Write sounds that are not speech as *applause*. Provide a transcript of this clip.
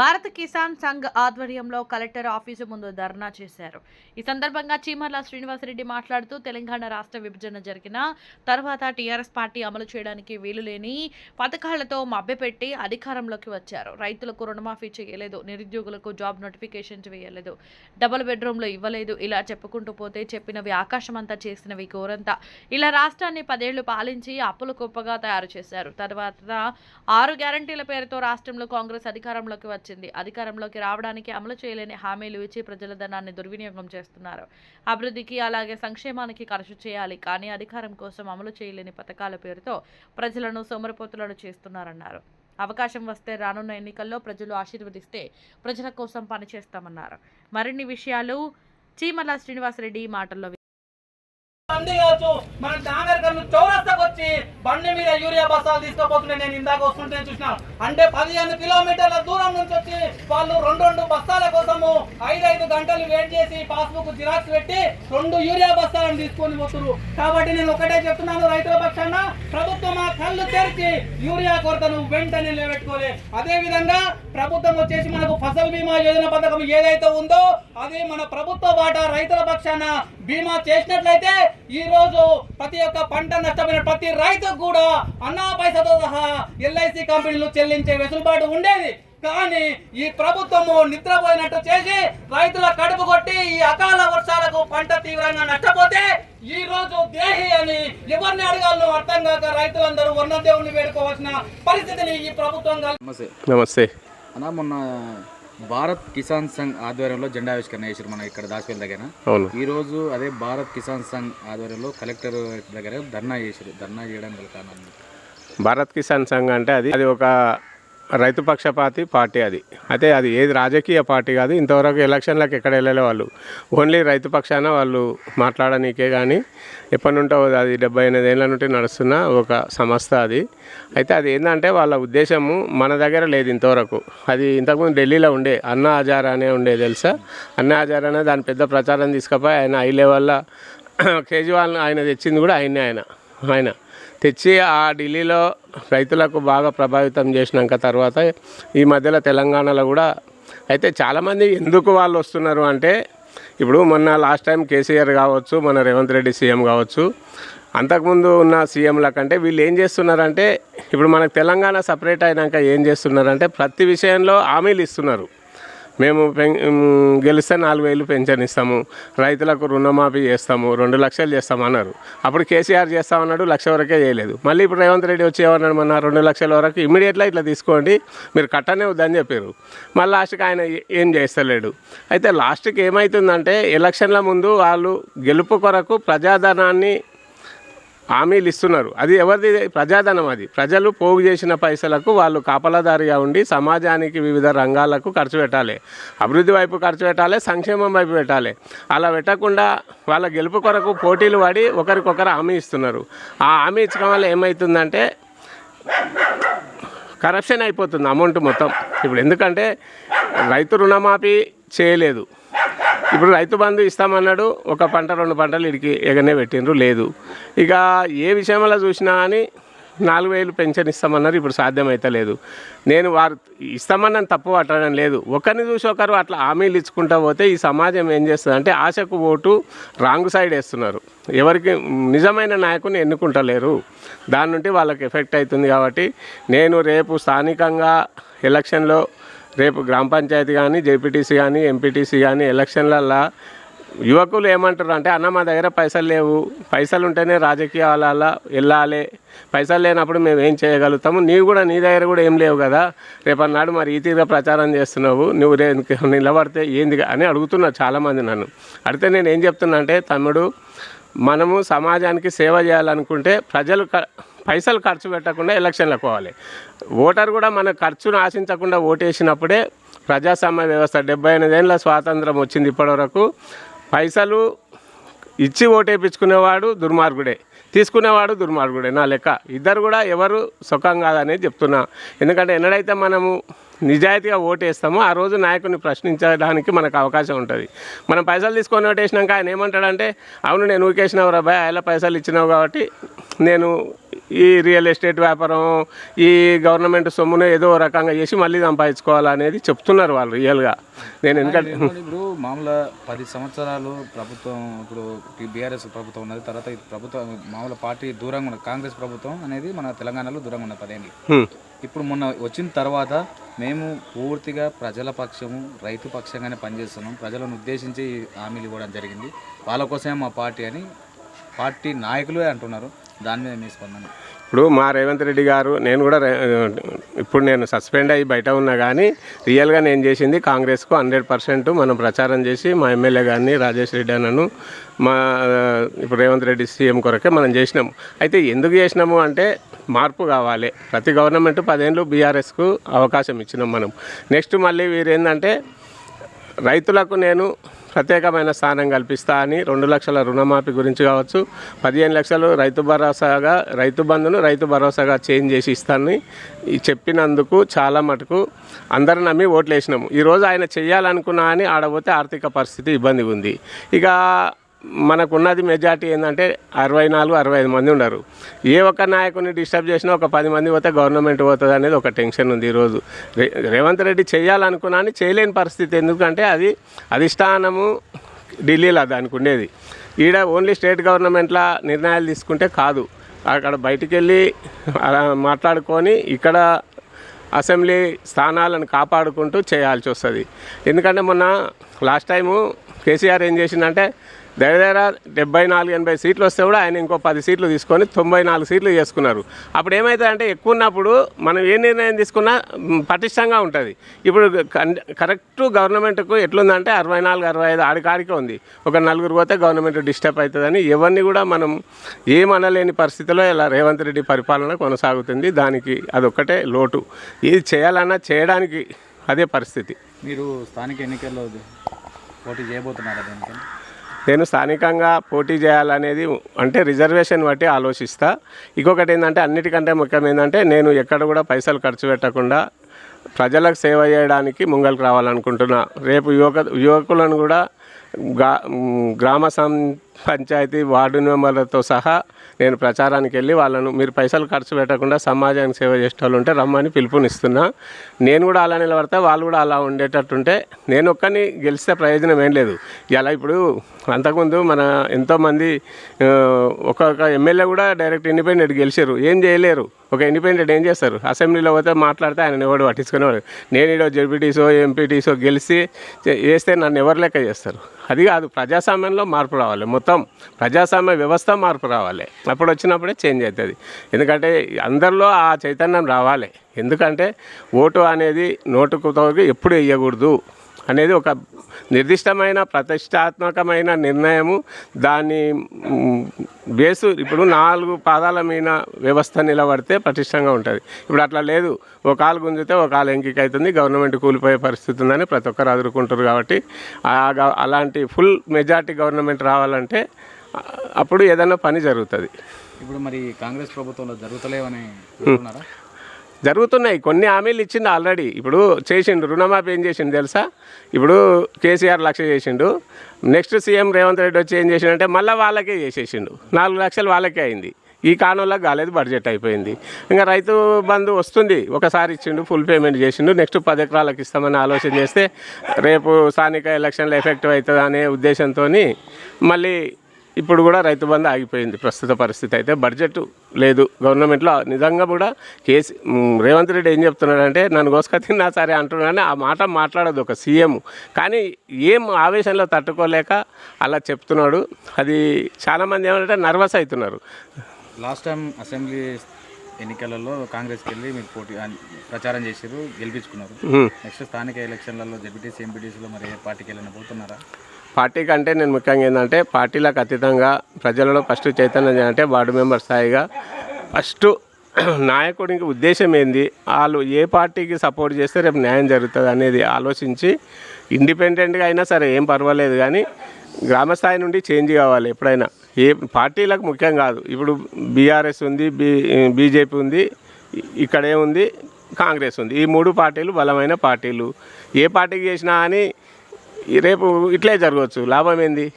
భారత కిసాన్ సంఘ్ ఆధ్వర్యంలో collector office ముందు ధర్నా చేశారు. ఈ సందర్భంగా చీమర్ల శ్రీనివాసరెడ్డి మాట్లాడుతూ తెలంగాణ రాష్ట్ర విభజన జరిగిన తర్వాత టీఆర్ఎస్ పార్టీ అమలు చేయడానికి వీలులేని పథకాలతో మభ్యపెట్టి అధికారంలోకి వచ్చారు. రైతులకు రుణమాఫీ చేయలేదు నిరుద్యోగులకు జాబ్ నోటిఫికేషన్స్ వేయలేదు డబుల్ బెడ్రూమ్లు ఇవ్వలేదు ఇలా చెప్పుకుంటూ పోతే చెప్పినవి ఆకాశమంతా చేసినవి ఘోరంతా ఇలా రాష్ట్రాన్ని పదేళ్ళు పాలించి అప్పులు కుప్పగా తయారు చేశారు. తర్వాత ఆరు గ్యారంటీల పేరుతో రాష్ట్రంలో కాంగ్రెస్ అధికారంలోకి వచ్చింది అధికారంలోకి రావడానికి అమలు చేయలేని హామీలు ఇచ్చి ప్రజల ధనాన్ని దుర్వినియోగం చేస్తున్నారు. అభివృద్ధికి అలాగే సంక్షేమానికి ఖర్చు చేయాలి కానీ అధికారం కోసం అమలు చేయలేని పథకాల పేరుతో ప్రజలను సోమరపోతులను చేస్తున్నారన్నారు. అవకాశం వస్తే రానున్న ఎన్నికల్లో ప్రజలు ఆశీర్వదిస్తే ప్రజల కోసం పనిచేస్తామన్నారు మరిన్ని విషయాలు చీమల శ్రీనివాసరెడ్డి మాటల్లో మన వచ్చి బండి మీద యూరియా బస్సాలు తీసుకోపోతుంటే నేను ఇందాక వస్తుంటే చూసినా అంటే పదిహేను కిలోమీటర్ల దూరం నుంచి వచ్చి వాళ్ళు రెండు రెండు బస్తాల కోసము ఐదు ఐదు గంటలు వెయిట్ చేసి పాస్బుక్ జిరాక్స్ పెట్టి రెండు యూరియా బస్తాలను తీసుకొని పోతున్నారు. కాబట్టి నేను ఒకటే చెప్తున్నాను రైతుల పక్షాన ప్రభుత్వం ఆ కళ్ళు తెరిచి యూరియా కొరతను వెంటనే నిలబెట్టుకోలే. అదే విధంగా ప్రభుత్వం వచ్చేసి మనకు ఫసల్ బీమా యోజన పథకం ఏదైతే ఉందో అది మన ప్రభుత్వ వాటా రైతుల పక్షాన బీమా చేసినట్లయితే ఈ రోజు ప్రతి ఒక్క పంట నష్టపోయిన ప్రతి రైతుకు కూడా అన్నా పైసతో సహా ఎల్ఐసి కంపెనీలు చెల్లించే వెసులుబాటు ఉండేది. కానీ ఈ ప్రభుత్వము నిద్రపోయినట్టు చేసి రైతుల కడుపు కొట్టి ఈ అకాల వర్షాలకు పంట తీవ్రంగా నష్టపోతే ఈ రోజు దేహి అని ఎవరిని అడగాలో అర్థం కాక రైతులందరూ వర్ణ దేవుణ్ణి వేడుకోవాల్సిన పరిస్థితిని ఈ ప్రభుత్వం నమస్తే. నమస్తే. అన్న మొన్న భారత్ కిసాన్ సంఘ్ ఆధ్వర్యంలో జెండా ఆవిష్కరణ చేశారు మన ఇక్కడ దాచిపల్లి దగ్గర. అవును. ఈ రోజు అదే భారత్ కిసాన్ సంఘ్ ఆధ్వర్యంలో కలెక్టర్ దగ్గర ధర్నా చేశారు. ధర్నా చేయడానికి కారణం? భారత్ కిసాన్ సంఘ్ అంటే అది అది ఒక రైతు పక్షపాతి పార్టీ అది. అయితే అది ఏది రాజకీయ పార్టీ కాదు ఇంతవరకు ఎలక్షన్లకు ఎక్కడ వెళ్ళలే వాళ్ళు. ఓన్లీ రైతు పక్షాన వాళ్ళు మాట్లాడనీకే కానీ ఎప్పటి నుంటో అది డెబ్బై ఎనిమిది ఏళ్ళ నుండి నడుస్తున్న ఒక సంస్థ అది. అయితే అది ఏంటంటే వాళ్ళ ఉద్దేశము మన దగ్గర లేదు ఇంతవరకు. అది ఇంతకుముందు ఢిల్లీలో ఉండే అన్న ఆజార్ అనే ఉండే తెలుసా? అన్న ఆజార్ అనే దాని పెద్ద ప్రచారం తీసుకపోయి ఆయన హై లెవెల్లో *clears throat* కేజ్రీవాల్ ఆయన తెచ్చింది కూడా ఆయనే ఆయన. ఆయన తెచ్చి ఆ ఢిల్లీలో రైతులకు బాగా ప్రభావితం చేసినాక తర్వాత ఈ మధ్యలో తెలంగాణలో కూడా అయితే చాలామంది ఎందుకు వాళ్ళు వస్తున్నారు అంటే ఇప్పుడు మొన్న లాస్ట్ టైం కేసీఆర్ కావచ్చు మన రేవంత్ రెడ్డి సీఎం కావచ్చు అంతకుముందు ఉన్న సీఎంల కంటే వీళ్ళు ఏం చేస్తున్నారంటే ఇప్పుడు మనకు తెలంగాణ సపరేట్ అయినాక ఏం చేస్తున్నారంటే ప్రతి విషయంలో హామీలు ఇస్తున్నారు. మేము గెలిస్తే నాలుగు వేలు పెన్షన్ ఇస్తాము. రైతులకు రుణమాఫీ చేస్తాము. రెండు లక్షలు చేస్తాము అన్నారు అప్పుడు కేసీఆర్ చేస్తామన్నాడు లక్ష వరకే చేయలేదు. మళ్ళీ ఇప్పుడు రేవంత్ రెడ్డి వచ్చి ఏమన్నాడు మన రెండు లక్షల వరకు ఇమీడియట్గా ఇట్లా తీసుకోండి మీరు కట్టనే వద్దని చెప్పారు. మళ్ళీ లాస్ట్కి ఆయన ఏం చేస్తలేడు. అయితే లాస్ట్కి ఏమవుతుందంటే ఎలక్షన్ల ముందు వాళ్ళు గెలుపు కొరకు ప్రజాధనాన్ని హామీలు ఇస్తున్నారు. అది ఎవరిది? ప్రజాధనం అది. ప్రజలు పోగు చేసిన పైసలకు వాళ్ళు కాపలాదారిగా ఉండి సమాజానికి వివిధ రంగాలకు ఖర్చు పెట్టాలి. అభివృద్ధి వైపు ఖర్చు పెట్టాలి సంక్షేమం వైపు పెట్టాలి. అలా పెట్టకుండా వాళ్ళ గెలుపు కొరకు పోటీలు పడి ఒకరికొకరు హామీ ఇస్తున్నారు. ఆ హామీ ఇచ్చడం వల్ల ఏమవుతుందంటే కరప్షన్ అయిపోతుంది అమౌంట్ మొత్తం. ఇప్పుడు ఎందుకంటే రైతు రుణమాఫీ చేయలేదు. ఇప్పుడు రైతు బంధు ఇస్తామన్నాడు ఒక పంట రెండు పంటలు ఇడికి ఎగనే పెట్టిండ్రు లేదు. ఇక ఏ విషయంలో చూసినా కానీ నాలుగు వేలు పెన్షన్ ఇస్తామన్నారు ఇప్పుడు సాధ్యమైతే లేదు. నేను వారు ఇస్తామన్నాను తప్పు పట్టడం లేదు. ఒకరిని చూసి ఒకరు అట్లా హామీలు ఇచ్చుకుంటా పోతే ఈ సమాజం ఏం చేస్తుంది అంటే ఆశకు ఓటు రాంగ్ సైడ్ వేస్తున్నారు. ఎవరికి నిజమైన నాయకుని ఎన్నుకుంటలేరు. దాని నుండి వాళ్ళకి ఎఫెక్ట్ అవుతుంది కాబట్టి నేను రేపు స్థానికంగా ఎలక్షన్లో రేపు గ్రామ పంచాయతీ కానీ జేపీటీసీ కానీ ఎంపీటీసీ కానీ ఎలక్షన్లల్లో యువకులు ఏమంటారు అంటే అన్న మా దగ్గర పైసలు లేవు. పైసలు ఉంటేనే రాజకీయాల వెళ్ళాలి. పైసలు లేనప్పుడు మేము ఏం చేయగలుగుతాము? నీవు కూడా నీ దగ్గర కూడా ఏం లేవు కదా. రేపన్నాడు మరి ఈ తీరుగా ప్రచారం చేస్తున్నావు. నువ్వు రే నిలబడితే ఏంది అని అడుగుతున్నారు చాలామంది నన్ను. అడిగితే నేను ఏం చెప్తున్నా అంటే తమ్ముడు మనము సమాజానికి సేవ చేయాలనుకుంటే ప్రజలు క- పైసలు ఖర్చు పెట్టకుండా ఎలక్షన్లకు పోవాలి. ఓటర్ కూడా మన ఖర్చును ఆశించకుండా ఓటేసినప్పుడే ప్రజాస్వామ్య వ్యవస్థ డెబ్బై ఎనిమిదేళ్ళ స్వాతంత్రం వచ్చింది ఇప్పటివరకు. పైసలు ఇచ్చి ఓటేపించుకునేవాడు దుర్మార్గుడే తీసుకునేవాడు దుర్మార్గుడే నా లెక్క. ఇద్దరు కూడా ఎవరు సుఖం కాదనేది చెప్తున్నా. ఎందుకంటే ఎన్నడైతే మనము నిజాయితీగా ఓటేస్తామో ఆ రోజు నాయకుని ప్రశ్నించడానికి మనకు అవకాశం ఉంటుంది. మనం పైసలు తీసుకొని ఓటేసినాక ఆయన ఏమంటాడంటే అవును నేను ఊకేసినావు రాబాయ్ ఆయన పైసలు ఇచ్చినావు కాబట్టి నేను ఈ రియల్ ఎస్టేట్ వ్యాపారం ఈ గవర్నమెంట్ సొమ్మును ఏదో రకంగా చేసి మళ్ళీ సంపాదించుకోవాలనేది చెప్తున్నారు వాళ్ళు రియల్గా. నేను ఎందుకంటే ఇప్పుడు మామూలుగా పది సంవత్సరాలు ప్రభుత్వం ఇప్పుడు బీఆర్ఎస్ ప్రభుత్వం ఉన్నది తర్వాత ప్రభుత్వం మామూలు పార్టీ దూరంగా ఉన్నది కాంగ్రెస్ ప్రభుత్వం అనేది మన తెలంగాణలో దూరంగా ఉన్నది పదేళ్ళు హ్మ్. ఇప్పుడు మొన్న వచ్చిన తర్వాత మేము పూర్తిగా ప్రజల పక్షము రైతు పక్షంగానే పనిచేస్తున్నాం. ప్రజలను ఉద్దేశించి హామీలు ఇవ్వడం జరిగింది. వాళ్ళ కోసమే మా పార్టీ అని పార్టీ నాయకులే అంటున్నారు. దాని మీద మీ స్పందన ఇప్పుడు మా రేవంత్ రెడ్డి గారు నేను కూడా ఇప్పుడు నేను సస్పెండ్ అయ్యి బయట ఉన్నా కానీ రియల్గా నేను చేసింది కాంగ్రెస్కు హండ్రెడ్ పర్సెంట్ మనం ప్రచారం చేసి మా ఎమ్మెల్యే గారిని రాజేష్ రెడ్డి అన్నను మా ఇప్పుడు రేవంత్ రెడ్డి సీఎం కొరకే మనం చేసినాము అయితే ఎందుకు చేసినాము అంటే మార్పు కావాలి. ప్రతి గవర్నమెంట్ పదేళ్ళు బీఆర్ఎస్కు అవకాశం ఇచ్చినాం మనం. నెక్స్ట్ మళ్ళీ వీరేందంటే రైతులకు నేను ప్రత్యేకమైన స్థానం కల్పిస్తా అని రెండు లక్షల రుణమాఫీ గురించి కావచ్చు పదిహేను లక్షలు రైతు భరోసాగా రైతు బంధును రైతు భరోసాగా చేంజ్ చేసి ఇస్తానని చెప్పినందుకు చాలా మటుకు అందరు నమ్మి ఓట్లు వేసినాము ఈరోజు ఆయన చేయాలనుకున్నా అని ఆడపోతే ఆర్థిక పరిస్థితి ఇబ్బందిగా ఉంది ఇక మనకున్నది మెజార్టీ ఏంటంటే అరవై నాలుగు అరవై ఐదు మంది ఉన్నారు ఏ ఒక్క నాయకుని డిస్టర్బ్ చేసినా ఒక పది మంది పోతే గవర్నమెంట్ పోతుంది అనేది ఒక టెన్షన్ ఉంది ఈరోజు. రే రేవంత్ రెడ్డి చేయాలనుకున్నా అని చేయలేని పరిస్థితి. ఎందుకంటే అది అధిష్టానము ఢిల్లీలో దానికి ఉండేది. ఈడ ఓన్లీ స్టేట్ గవర్నమెంట్ల నిర్ణయాలు తీసుకుంటే కాదు. అక్కడ బయటికి వెళ్ళి అలా మాట్లాడుకొని ఇక్కడ అసెంబ్లీ స్థానాలను కాపాడుకుంటూ చేయాల్సి వస్తుంది. ఎందుకంటే మొన్న లాస్ట్ టైము కేసీఆర్ ఏం చేసిందంటే దగ్గర డెబ్బై నాలుగు ఎనభై సీట్లు వస్తే కూడా ఆయన ఇంకో పది సీట్లు తీసుకొని తొంభై నాలుగు సీట్లు చేసుకున్నారు. అప్పుడు ఏమవుతుందంటే ఎక్కువ ఉన్నప్పుడు మనం ఏ నిర్ణయం తీసుకున్నా పటిష్టంగా ఉంటుంది. ఇప్పుడు కన్- కరెక్ట్ గవర్నమెంట్కు ఎట్లుందంటే అరవై నాలుగు అరవై ఐదు ఆడికాడికే ఉంది. ఒక నలుగురు పోతే గవర్నమెంట్ డిస్టర్బ్ అవుతుందని ఎవరిని కూడా మనం ఏమనలేని పరిస్థితిలో ఇలా రేవంత్ రెడ్డి పరిపాలన కొనసాగుతుంది. దానికి అదొక్కటే లోటు. ఇది చేయాలన్నా చేయడానికి అదే పరిస్థితి. మీరు స్థానిక ఎన్నికల్లో పోటీ చేయబోతున్నారా దేనికని నేను స్థానికంగా పోటీ చేయాలనేది అంటే రిజర్వేషన్ బట్టి ఆలోచిస్తా. ఇంకొకటి ఏంటంటే అన్నిటికంటే ముఖ్యం ఏంటంటే నేను ఎక్కడ కూడా పైసలు ఖర్చు పెట్టకుండా ప్రజలకు సేవ చేయడానికి ముంగలకు రావాలనుకుంటున్నా. రేపు యువక యువకులను కూడా గ్రామ సం పంచాయతీ వార్డు మెంబర్లతో సహా నేను ప్రచారానికి వెళ్ళి వాళ్ళను మీరు పైసలు ఖర్చు పెట్టకుండా సమాజానికి సేవ చేసే వాళ్ళు ఉంటే రమ్మని పిలుపునిస్తున్నా. నేను కూడా అలా నిలబడితే వాళ్ళు కూడా అలా ఉండేటట్టుంటే నేను ఒక్కని గెలిస్తే ప్రయోజనం ఏం లేదు. ఇలా ఇప్పుడు అంతకుముందు మన ఎంతోమంది ఒక్కొక్క ఎమ్మెల్యే కూడా డైరెక్ట్ ఇండిపెండెంట్ గెలిచారు. ఏం చేయలేరు. ఒక ఇండిపెండెంట్ ఏం చేస్తారు? అసెంబ్లీలో పోతే మాట్లాడితే ఆయన ఎవడు పట్టించుకునేవాడు? నేను ఈడో జెడ్పీటీసో ఎంపీటీసో గెలిచి చేస్తే నన్ను ఎవరు లెక్క చేస్తారు? అది కాదు ప్రజాస్వామ్యంలో మార్పు రావాలి. మొత్తం మొత్తం ప్రజాస్వామ్య వ్యవస్థ మార్పు రావాలి. అప్పుడు వచ్చినప్పుడే చేంజ్ అవుతుంది ఎందుకంటే అందరిలో ఆ చైతన్యం రావాలి. ఎందుకంటే ఓటు అనేది నోటుకుతో ఎప్పుడు వేయకూడదు. అనేది ఒక నిర్దిష్టమైన ప్రతిష్టాత్మకమైన నిర్ణయము. దాని మ్, బేసు ఇప్పుడు నాలుగు పాదాల మీద వ్యవస్థ నిలబడితే పటిష్టంగా ఉంటుంది. ఇప్పుడు అట్లా లేదు. ఒక కాలు గుంజితే ఒక కాలు ఎంకిక అవుతుంది గవర్నమెంట్ కూలిపోయే పరిస్థితి ఉందని ప్రతి ఒక్కరు అదురుకుంటారు కాబట్టి అలాంటి ఫుల్ మెజార్టీ గవర్నమెంట్ రావాలంటే అప్పుడు ఏదైనా పని జరుగుతుంది. ఇప్పుడు మరి కాంగ్రెస్ ప్రభుత్వంలో జరుగుతలేవని జరుగుతున్నాయి. కొన్ని హామీలు ఇచ్చిండు ఆల్రెడీ. ఇప్పుడు చేసిండు రుణమాఫీ ఏం చేసిండు తెలుసా? ఇప్పుడు కేసీఆర్ లక్ష చేసిండు. నెక్స్ట్ సీఎం రేవంత్ రెడ్డి వచ్చి ఏం చేసిండంటే మళ్ళీ వాళ్ళకే చేసేసిండు. నాలుగు లక్షలు వాళ్ళకే అయింది. ఈ కాలంలో కాలేదు బడ్జెట్ అయిపోయింది. ఇంకా రైతు బంధు వస్తుంది. ఒకసారి ఇచ్చిండు ఫుల్ పేమెంట్ చేసిండు. నెక్స్ట్ పది ఎకరాలకు ఇస్తామని ఆలోచన చేస్తే రేపు స్థానిక ఎలక్షన్లు ఎఫెక్టివ్ అవుతుంది అనే ఉద్దేశంతో మళ్ళీ ఇప్పుడు కూడా రైతు బంధు ఆగిపోయింది. ప్రస్తుత పరిస్థితి అయితే బడ్జెట్ లేదు. గవర్నమెంట్లో నిజంగా కూడా కేసీ రేవంత్ రెడ్డి ఏం చెప్తున్నాడంటే నన్ను కోసుక తిన్నా సరే అంటున్నాడని ఆ మాట మాట్లాడదు ఒక సీఎం. కానీ ఏం ఆవేశంలో తట్టుకోలేక అలా చెప్తున్నాడు. అది చాలామంది ఏమంటే నర్వస్ అవుతున్నారు. లాస్ట్ టైం అసెంబ్లీ ఎన్నికలలో కాంగ్రెస్కి వెళ్ళి మీరు పోటీ ప్రచారం చేసారు గెలిపించుకున్నారు. నెక్స్ట్ స్థానిక ఎలక్షన్లలో జెడ్పీటీసీ ఎంపీటీసీలో మరి ఏ పార్టీకి వెళ్ళిన పోతున్నారా? పార్టీ కంటే నేను ముఖ్యంగా ఏంటంటే పార్టీలకు అతీతంగా ప్రజలలో ఫస్ట్ చైతన్యం చేయాలంటే వార్డు మెంబర్ స్థాయిగా ఫస్ట్ *clears throat* నాయకుడికి ఉద్దేశం ఏంది? వాళ్ళు ఏ పార్టీకి సపోర్ట్ చేస్తే రేపు న్యాయం జరుగుతుంది అనేది ఆలోచించి ఇండిపెండెంట్గా అయినా సరే ఏం పర్వాలేదు కానీ గ్రామ స్థాయి నుండి చేంజ్ కావాలి ఎప్పుడైనా. ఏ పార్టీలకు ముఖ్యం కాదు. ఇప్పుడు బీఆర్ఎస్ ఉంది బీ బీజేపీ ఉంది ఇక్కడే ఉంది కాంగ్రెస్ ఉంది. ఈ మూడు పార్టీలు బలమైన పార్టీలు. ఏ పార్టీకి చేసినా అని రేపు ఇట్లే జరగవచ్చు. లాభం ఏంది?